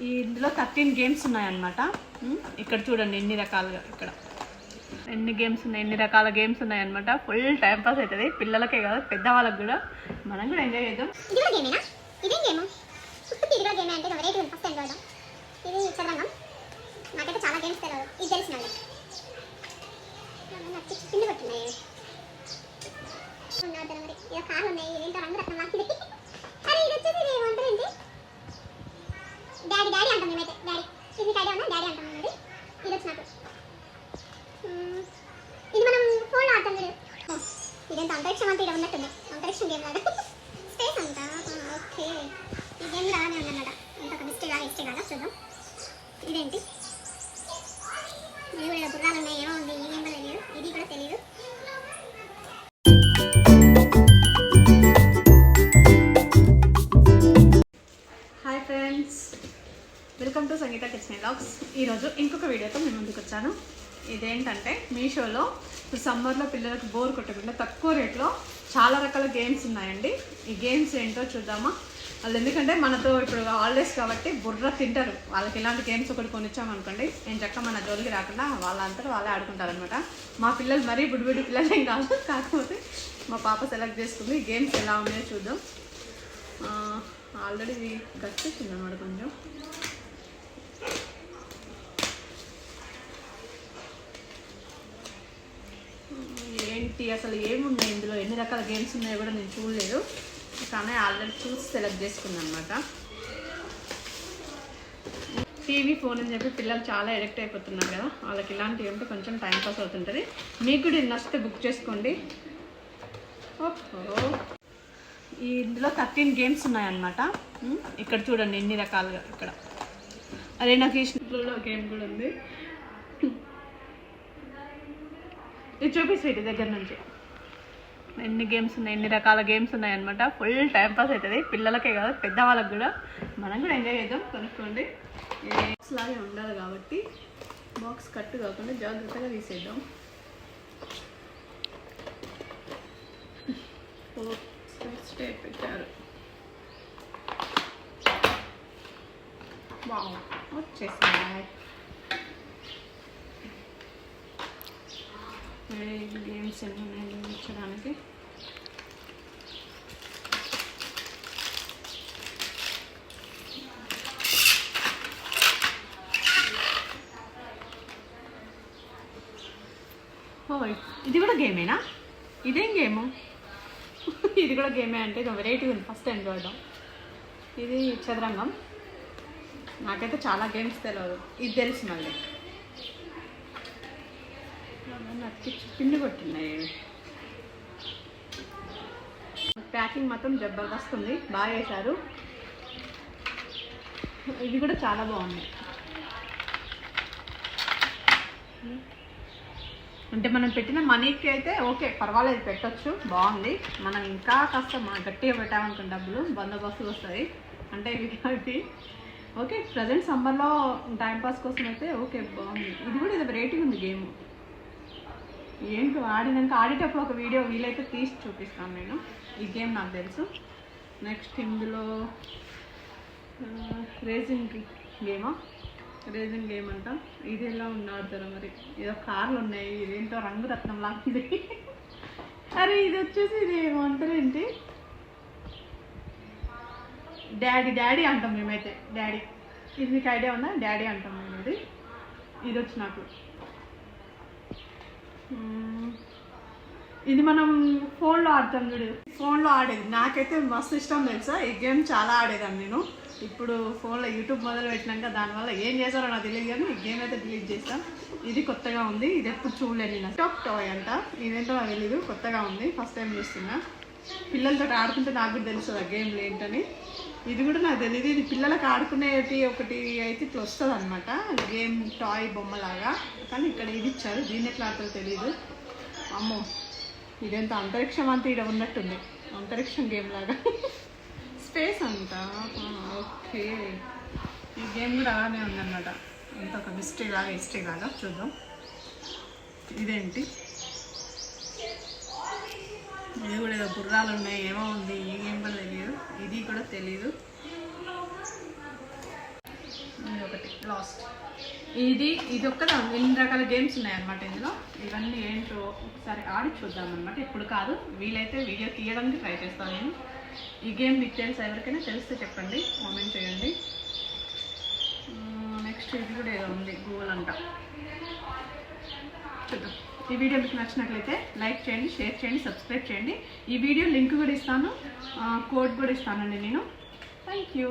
ఇందులో thirteen games ఉన్నాయన్నమాట. ఇక్కడ చూడండి ఎన్ని రకాలుగా ఇక్కడ. ఎన్ని గేమ్స్ ఉన్నాయి ఎన్ని రకాల గేమ్స్ ఉన్నాయన్నమాట. ఫుల్ టైం పాస్ అవుతుంది పిల్లలకే కాదు పెద్దవాళ్ళకి కూడా. మనం కూడా ఎంజాయ్ చేద్దాం. ఇది నాకైతే చాలా గేమ్స్ తెలియదు ఇది తెలిసిన పట్టున్నాయి కార్లు ఉన్నాయి. ఇదేంటో రంగు రత్నం అరే ఇది డాడీ డాడీ అంటాం మేమైతే. డాడీ. ఇది మీకు ఐడియా ఉందా డాడీ అంటాం మేము ఇది వచ్చి నాకు. ఇది మనం ఫోన్లో ఆడతాం మీరు ఇదంతా అంతరిక్షం అంతా ఇక్కడ ఉన్నట్టుంది. అంతరిక్షం గేమ్ లాగా. స్పేస్ అంతా? ఓకే. ఈ గేమ్ లాగానే ఉందన్నమాట. ఇంత ఒక మిస్టేక్ లాగా ఇష్టే కాదా చూద్దాం. ఇదేంటి? ఇది కూడా ఇలా బుర్రాలు ఉన్నాయి ఈరోజు ఇంకొక వీడియోతో మేము ముందుకు వచ్చాను. ఇదేంటంటే మీషోలో ఇప్పుడు సమ్మర్లో పిల్లలకు బోర్ కొట్టకుండా తక్కువ రేట్లో చాలా రకాల గేమ్స్ ఉన్నాయండి. ఈ గేమ్స్ ఏంటో చూద్దామా? వాళ్ళు ఎందుకంటే మనతో ఇప్పుడు హాలిడేస్ కాబట్టి బుర్ర తింటారు. వాళ్ళకి ఇలాంటి గేమ్స్ ఒకటి కొనిచ్చామనుకోండి నేను చక్క మన జోలికి రాకుండా వాళ్ళంతా వాళ్ళే ఆడుకుంటారనమాట మా పిల్లలు మరీ బుడిబుడి పిల్లలేం కాదు. కాకపోతే మా పాప సెలెక్ట్ చేసుకుంది. గేమ్స్ ఎలా ఉన్నాయో చూద్దాం. ఆల్రెడీ గచ్చేసింది అన్నమాట కొంచెం. ఫిఫ్టీ అసలు ఏమున్నాయి ఇందులో? ఎన్ని రకాల గేమ్స్ ఉన్నాయో కూడా నేను చూడలేదు. కానీ ఆల్రెడీ చూసి సెలెక్ట్ చేసుకున్నాను అనమాట టీవీ ఫోన్ అని చెప్పి పిల్లలు చాలా ఎడిక్ట్ అయిపోతున్నారు కదా. వాళ్ళకి ఇలాంటివి ఉంటే కొంచెం టైం పాస్ అవుతుంటుంది. మీకు కూడా ఇది నచ్చితే బుక్ చేసుకోండి. ఓహో. ఇందులో థర్టీన్ గేమ్స్ ఉన్నాయన్నమాట. ఇక్కడ చూడండి ఎన్ని రకాలుగా ఇక్కడ. అదే నాకు ఇష్టంలో గేమ్ కూడా ఉంది. ఇది చూపిస్తే ఇటు దగ్గర నుంచి. ఎన్ని గేమ్స్ ఉన్నాయి ఎన్ని రకాల గేమ్స్ ఉన్నాయన్నమాట. ఫుల్ టైం పాస్ అవుతుంది పిల్లలకే కాదు పెద్దవాళ్ళకి కూడా. మనం కూడా ఎంజాయ్ చేద్దాం కొనుక్కోండి. బాక్స్ లాగే ఉండాలి కాబట్టి బాక్స్ కట్ కాకుండా జాగ్రత్తగా తీసేద్దాం. స్టే పెట్టారు. వావ్ గేమ్స్ ఎన్ని ఉన్నాయి చూపించడానికి ఓ ఇది కూడా గేమేనా? ఇదేం గేము? ఇది కూడా గేమే అంటే ఇది వెరైటీ ఉంది. ఫస్ట్ టైం చూడడం. ఇది చదరంగం. నాకైతే చాలా గేమ్స్ తెలియదు ఇది తెలుసు మళ్ళీ. నచ్చి పిండి కొట్టున్నాయి ప్యాకింగ్ మాత్రం జబర్దస్త్ ఉంది బాగా వేశారు ఇది కూడా చాలా బాగుంది. అంటే మనం పెట్టిన మనీకి అయితే ఓకే పర్వాలేదు పెట్టొచ్చు. బాగుంది. మనం ఇంకా కాస్త గట్టిగా పెట్టామనుకున్న డబ్బులు బందోబస్తు వస్తుంది. అంటే ఇవి కాబట్టి. ఓకే ప్రజెంట్ సమ్మర్లో టైంపాస్ కోసం అయితే ఓకే బాగుంది. ఇది కూడా ఇది రేటింగ్ ఉంది గేమ్. ఏంటో ఆడినాక ఆడేటప్పుడు ఒక వీడియో వీలైతే తీసి చూపిస్తాను నేను. ఈ గేమ్ నాకు తెలుసు. నెక్స్ట్ ఇందులో రేసింగ్ గేమా? రేసింగ్ గేమ్ అంట. ఇది ఎలా ఉంది మరి? ఏదో కార్లు ఉన్నాయి ఇదేంటో రంగురత్నం లాంటిది. అరే ఇది వచ్చేసి ఇది ఏమంటారు ఏంటి? డాడీ డాడీ అంటాం మేమైతే. డాడీ. ఇది మీకు ఐడియా ఉందా? డాడీ అంటాం మేము ఇది ఇది వచ్చి నాకు. ఇది మనం ఫోన్లో ఆడతాం చూడు. ఫోన్లో ఆడేది. నాకైతే మస్తు ఇష్టం తెలుసా? ఈ గేమ్ చాలా ఆడేదాన్ని నేను. ఇప్పుడు ఫోన్లో యూట్యూబ్ మొదలు పెట్టినాక దానివల్ల ఏం చేశారో నాకు తెలియదు కానీ ఈ గేమ్ అయితే డిలీట్ చేస్తాను ఇది కొత్తగా ఉంది. ఇది ఎప్పుడు చూడలేదు నేను. టాప్ టాయ్ అంట. ఇదేంటో నాకు తెలియదు కొత్తగా ఉంది. ఫస్ట్ టైం చూస్తున్నా. పిల్లలతో ఆడుకుంటే నాకు కూడా తెలుసు ఆ గేమ్లు ఏంటని. ఇది కూడా నాకు తెలియదు ఇది పిల్లలకు ఆడుకునేటి ఒకటి అయితే ఇట్లా వస్తుంది అనమాట గేమ్ టాయ్ బొమ్మలాగా. కానీ ఇక్కడ ఇది ఇచ్చారు. దీని ఎట్లా ఆడతారో తెలియదు అమ్మో! ఇదంతా అంతరిక్షం అంతా ఇక్కడ ఉన్నట్టుంది. అంతరిక్షం గేమ్ లాగా. స్పేస్ అంట ఓకే. ఈ గేమ్ కూడా అలానే ఉందన్నమాట. అంత ఒక మిస్టరీ లాగా హిస్టరీ లాగా చూద్దాం. ఇదేంటి? ఇది కూడా ఏదో గుర్రాలు ఉన్నాయి ఏమో ఉంది ఈ గేమ్ కూడా తెలియదు ఇది కూడా తెలియదు లాస్ట్ ఇది ఇది ఒక్కదా ఎన్ని రకాల గేమ్స్ ఉన్నాయన్నమాట ఇందులో? ఇవన్నీ ఏంటో ఒకసారి ఆడి చూద్దాం అనమాట ఇప్పుడు కాదు వీలైతే వీడియో తీయడానికి ట్రై చేస్తాను నేను. ఈ గేమ్ మీకు ఎవరికైనా తెలిస్తే చెప్పండి కామెంట్ చేయండి. నెక్స్ట్ ఇది కూడా ఏదో ఉంది గూగుల్ అంట. చూద్దాం ఈ వీడియో మీకు నచ్చినట్లయితే లైక్ చేయండి షేర్ చేయండి సబ్స్క్రైబ్ చేయండి. ఈ వీడియో లింక్ కూడా ఇస్తాను. కోడ్ కూడా ఇస్తానండి నేను. Thank you